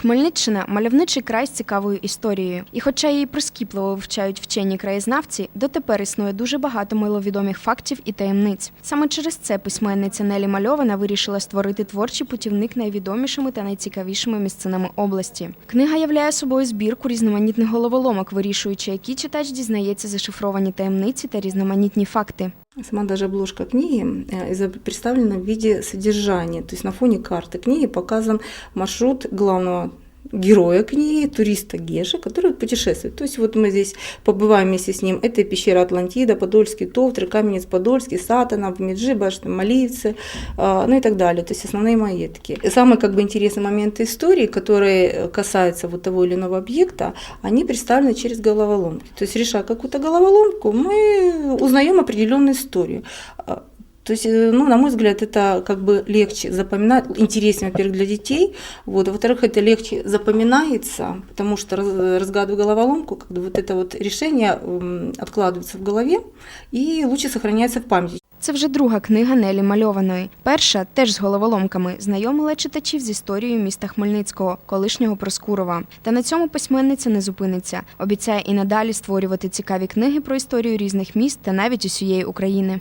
Хмельниччина мальовничий край з цікавою історією. І хоча її прискіпливо вивчають вчені краєзнавці, дотепер існує дуже багато миловідомих фактів і таємниць. Саме через це письменниця Нелі Мальована вирішила створити творчий путівник найвідомішими та найцікавішими місцинами області. Книга являє собою збірку різноманітних головоломок, вирішуючи, які читач дізнається зашифровані таємниці та різноманітні факти. Сама даже обложка книги э, представлена в виде содержания. То есть на фоне карты книги показан маршрут главного героя книги, туриста Геша, который вот путешествует. То есть вот мы здесь побываем вместе с ним. Это пещера Атлантида, Подольский Товтр, Каменец Подольский, Сатанов, Меджи, Башта, Маливцы, а, ну и так далее. То есть основные маетки. И самые как бы интересные моменты истории, которые касаются вот того или иного объекта, они представлены через головоломки. То есть решая какую-то головоломку, мы узнаем определенную историю. А, то есть, э, ну, на мой взгляд, это как бы легче запоминать, интереснее, во-первых, для детей, вот, а во-вторых, это легче запоминается, потому что раз- разгадывая головоломку, когда вот это вот решение м, откладывается в голове и лучше сохраняется в памяти. Це вже друга книга Нелі Мальованої. Перша, теж з головоломками, знайомила читачів з історією міста Хмельницького, колишнього Проскурова. Та на цьому письменниця не зупиниться. Обіцяє і надалі створювати цікаві книги про історію різних міст та навіть усієї України.